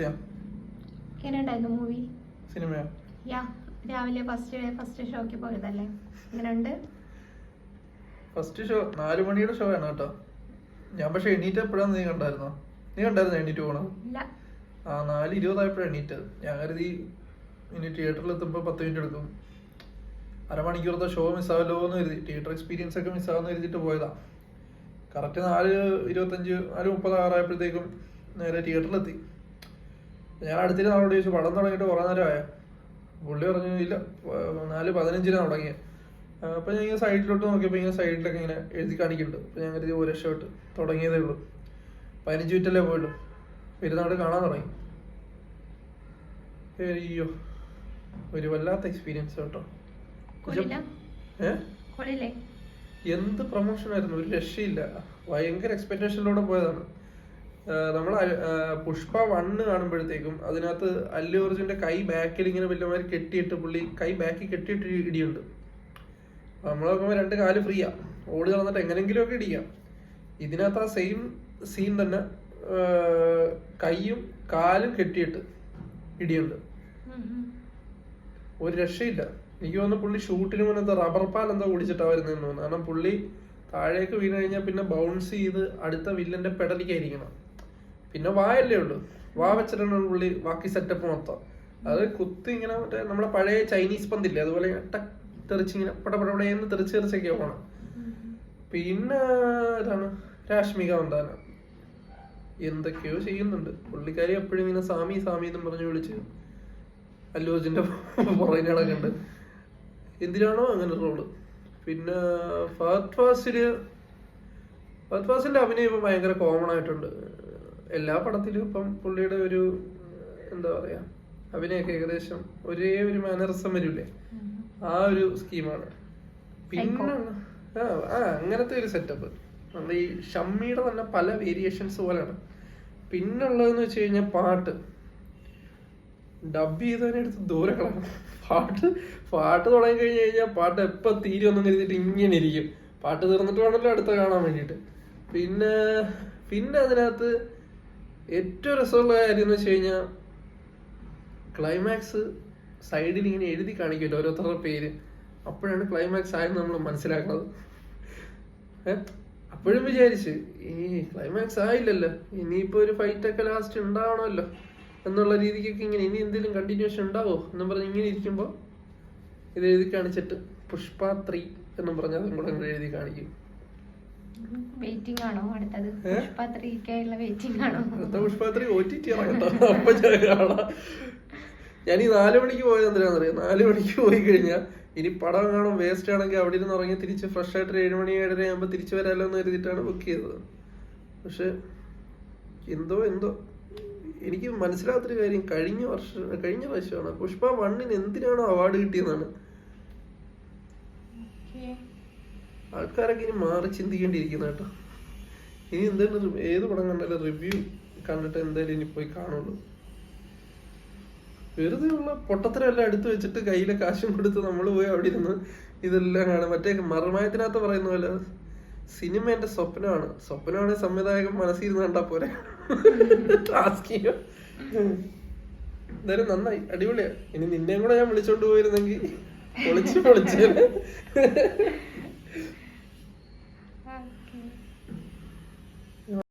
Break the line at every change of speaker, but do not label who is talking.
കിട്ടിയാ
എങ്ങനെ മൂവി
സിനിമയാ?
യാ രാവിലെ ഫസ്റ്റ് ഡേ ഫസ്റ്റ് ഷോക്ക് പോയതല്ലേ? എങ്ങനെയുണ്ട്?
ഫസ്റ്റ് ഷോ നാല് മണിയുടെ ഷോ ആണ് കേട്ടോ. ഞാൻ പക്ഷെ എണീറ്റ് എപ്പോഴാണ് നീ കണ്ടായിരുന്നോ? നീ കണ്ടായിരുന്നോ എണീറ്റ്
ഇല്ല.
ആ നാല് ഇരുപതായപ്പോഴാണ് എണീറ്റത് ഞാൻ കരുതി ഇനി തിയേറ്ററിൽ എത്തുമ്പോൾ പത്ത് മിനിറ്റ് എടുക്കും. അരമണിക്കൂറത്തെ ഷോ മിസ്സാവല്ലോ എന്ന് കരുതി. തിയേറ്റർ എക്സ്പീരിയൻസ് ഒക്കെ മിസ്സാവെന്ന് കരുതിയിട്ട് പോയതാ. കറക്റ്റ് നാല് ഇരുപത്തഞ്ച് നാല് മുപ്പത് ആറായപ്പോഴത്തേക്കും നേരെ തിയേറ്ററിലെത്തി ഞാൻ അടുത്തിട്ട് നാളോട് ചോദിച്ചു പടം തുടങ്ങിയിട്ട് കുറേ നേരമായ? പുള്ളി പറഞ്ഞു ഇല്ല നാല് പതിനഞ്ചിനാണ് തുടങ്ങിയത്. അപ്പോൾ ഞാൻ ഇങ്ങനെ സൈഡിലോട്ട് നോക്കിയപ്പോൾ ഇങ്ങനെ സൈഡിലൊക്കെ ഇങ്ങനെ എഴുതി കാണിക്കുന്നുണ്ട്. അപ്പം ഞാൻ കരുതി ഒരു ഷർട്ട് തുടങ്ങിയതേ ഉള്ളൂ. പതിനഞ്ച് മിനിറ്റല്ലേ പോയുള്ളൂ. പെരുന്നാട് കാണാൻ തുടങ്ങി. അയ്യോ ഒരു വല്ലാത്ത എക്സ്പീരിയൻസ് കേട്ടോ. എന്ത് പ്രൊമോഷൻ ആയിരുന്നു? ഒരു രക്ഷയില്ല. ഭയങ്കര എക്സ്പെക്ടേഷനിലൂടെ പോയതാണ്. നമ്മൾ പുഷ്പ വണ്ണ് കാണുമ്പോഴത്തേക്കും അതിനകത്ത് അല്ലു അർജുന്റെ കൈ ബാക്കിൽ ഇങ്ങനെ വല്ലമാതിരി കെട്ടിയിട്ട് പുള്ളി കൈ ബാക്കിൽ കെട്ടിയിട്ട് ഇടിയുണ്ട്. നമ്മൾ നോക്കുമ്പോൾ രണ്ട് കാൽ ഫ്രീയാ ഓടി നടന്നിട്ട് എങ്ങനെങ്കിലും ഒക്കെ ഇടിക്കാം. ഇതിനകത്ത് ആ സെയിം സീൻ തന്നെ കൈയും കാലും കെട്ടിയിട്ട് ഇടിയുണ്ട്. ഒരു രക്ഷയില്ല. എനിക്ക് തോന്നുന്നു പുള്ളി ഷൂട്ടിന് മുന്നത്തെ റബ്ബർ പാൽ എന്താ കുടിച്ചിട്ടാ വരുന്നതെന്ന് തോന്നുന്നു. കാരണം പുള്ളി താഴേക്ക് വീണ് കഴിഞ്ഞാൽ പിന്നെ ബൗൺസ് ചെയ്ത് അടുത്ത വില്ലന്റെ പെടലിക്കായിരിക്കണം പിന്നെ വായല്ലേ ഉള്ളൂ. വാ വെച്ചിട്ടാണ് പുള്ളി ബാക്കി സെറ്റപ്പ് മൊത്തം. അത് കുത്തി ഇങ്ങനെ മറ്റേ നമ്മളെ പഴയ ചൈനീസ് പന്തില്ലേ അതുപോലെ ടക്ക് തെറിച്ച് ഇങ്ങനെ പടപടപടയെന്ന് തെറിച്ച് തെറിച്ചൊക്കെ പോണം. പിന്നെ ഇതാണ് രാഷ്മിക മന്ദാന എന്തൊക്കെയോ ചെയ്യുന്നുണ്ട്. പുള്ളിക്കാരി എപ്പോഴും ഇങ്ങനെ സാമി സാമി എന്നും പറഞ്ഞു വിളിച്ച് അല്ലു പുറകിനടക്കെ പുറകെ എന്തിനാണോ അങ്ങനെ റോൾ പിന്നെ ഫഹദ് ഫാസിന്റെ അഭിനയം ഭയങ്കര കോമൺ ആയിട്ടുണ്ട്. എല്ലാ പടത്തിലും ഇപ്പം പുള്ളിയുടെ ഒരു എന്താ പറയാ അഭിനയൊക്കെ ഏകദേശം ഒരേ ഒരു മാനറിസം വരില്ലേ ആ ഒരു സ്കീമാണ്. പിന്നെ ആ അങ്ങനത്തെ ഒരു സെറ്റപ്പ്. നമ്മുടെ ഈ ഷമ്മിയുടെ തന്നെ പല വേരിയേഷൻസ് പോലെയാണ് പിന്നുള്ളതെന്ന് വെച്ച് കഴിഞ്ഞാൽ പാട്ട്. ഡബ് ചെയ്തതിനെടുത്ത് ദൂരെ കളയണം പാട്ട് പാട്ട് തുടങ്ങി കഴിഞ്ഞ് കഴിഞ്ഞാൽ പാട്ട് എപ്പോൾ തീരുമെന്നും കരുതിയിട്ട് ഇങ്ങനെ ഇരിക്കും. പാട്ട് തീർന്നിട്ട് വേണമല്ലോ അടുത്ത കാണാൻ വേണ്ടിയിട്ട്. പിന്നെ പിന്നെ അതിനകത്ത് ഏറ്റവും രസമുള്ള കാര്യം എന്ന് വെച്ച് കഴിഞ്ഞാൽ ക്ലൈമാക്സ് സൈഡിൽ ഇങ്ങനെ എഴുതി കാണിക്കുമല്ലോ ഓരോരുത്തരുടെ പേര്. അപ്പോഴാണ് ക്ലൈമാക്സ് ആയെന്ന് നമ്മൾ മനസ്സിലാക്കുന്നത്? അപ്പോഴും വിചാരിച്ച് ഈ ക്ലൈമാക്സ് ആയില്ലല്ലോ. ഇനിയിപ്പോ ഒരു ഫൈറ്റ് ഒക്കെ ലാസ്റ്റ് ഉണ്ടാവണമല്ലോ. എന്നുള്ള രീതിക്കൊക്കെ ഇങ്ങനെ ഇനി എന്തെങ്കിലും കണ്ടിന്യൂഷൻ ഉണ്ടാവോ എന്നും പറഞ്ഞ് ഇങ്ങനെ ഇരിക്കുമ്പോൾ ഇത് എഴുതി കാണിച്ചിട്ട് പുഷ്പ ത്രീ എന്നും പറഞ്ഞ് അതും കൂടെ എഴുതി കാണിക്കും.
വെയിറ്റിംഗ് ആണോ അടുത്തത്?
ഏ?
പുഷ്പ ത്രീക്കായുള്ള വെയിറ്റിംഗ് ആണോ
Pushpa three O T T അപ്പൊ ഞാൻ കാണാം. ഞാൻ ഈ നാല് മണിക്ക് പോയത് എന്തിനാണെന്നറിയാം? നാല് മണിക്ക് പോയി കഴിഞ്ഞാൽ ഇനി പടം കാണും വേസ്റ്റ് ആണെങ്കിൽ അവിടെ ഇരുന്ന് ഇറങ്ങി തിരിച്ച് ഫ്രഷ് ആയിട്ട് ഏഴ് മണി ഏഴര ആകുമ്പോൾ തിരിച്ചു വരാമല്ലോ എന്ന് കരുതിയിട്ടാണ് ബുക്ക് ചെയ്തത്. പക്ഷെ എന്തോ എന്തോ. എനിക്ക് മനസ്സിലാത്തൊരു കാര്യം കഴിഞ്ഞ വർഷം കഴിഞ്ഞ പ്രാവശ്യമാണ്. പുഷ്പ വണ്ണിന് എന്തിനാണോ അവാർഡ്
കിട്ടിയതാണ്.
ആൾക്കാരൊക്കെ ഇനി മാറി ചിന്തിക്കേണ്ടിയിരിക്കുന്ന കേട്ടോ. ഇനി എന്തായാലും ഏത് പടം കണ്ടാലും റിവ്യൂ കണ്ടിട്ട് എന്തായാലും ഇനി പോയി കാണുള്ളൂ. വെറുതെ ഉള്ള പൊട്ടത്തരമെല്ലാം എടുത്തു വെച്ചിട്ട് കയ്യിലെ കാശും കൊടുത്ത് നമ്മൾ പോയി അവിടെ ഇരുന്ന് ഇതെല്ലാം കാണാം. മറ്റേ മർമായത്തിനകത്ത് പറയുന്ന പോലെ സിനിമ എന്റെ സ്വപ്നമാണ്. സ്വപ്നമാണ് സംവിധായകൻ മനസ്സിരുന്ന് കണ്ടാ പോരെ. ടാസ്ക് എന്തായാലും നന്നായി. അടിപൊളിയാ. ഇനി നിന്നെയും കൂടെ ഞാൻ വിളിച്ചോണ്ട് പോയിരുന്നെങ്കിൽ പൊളിച്ച്.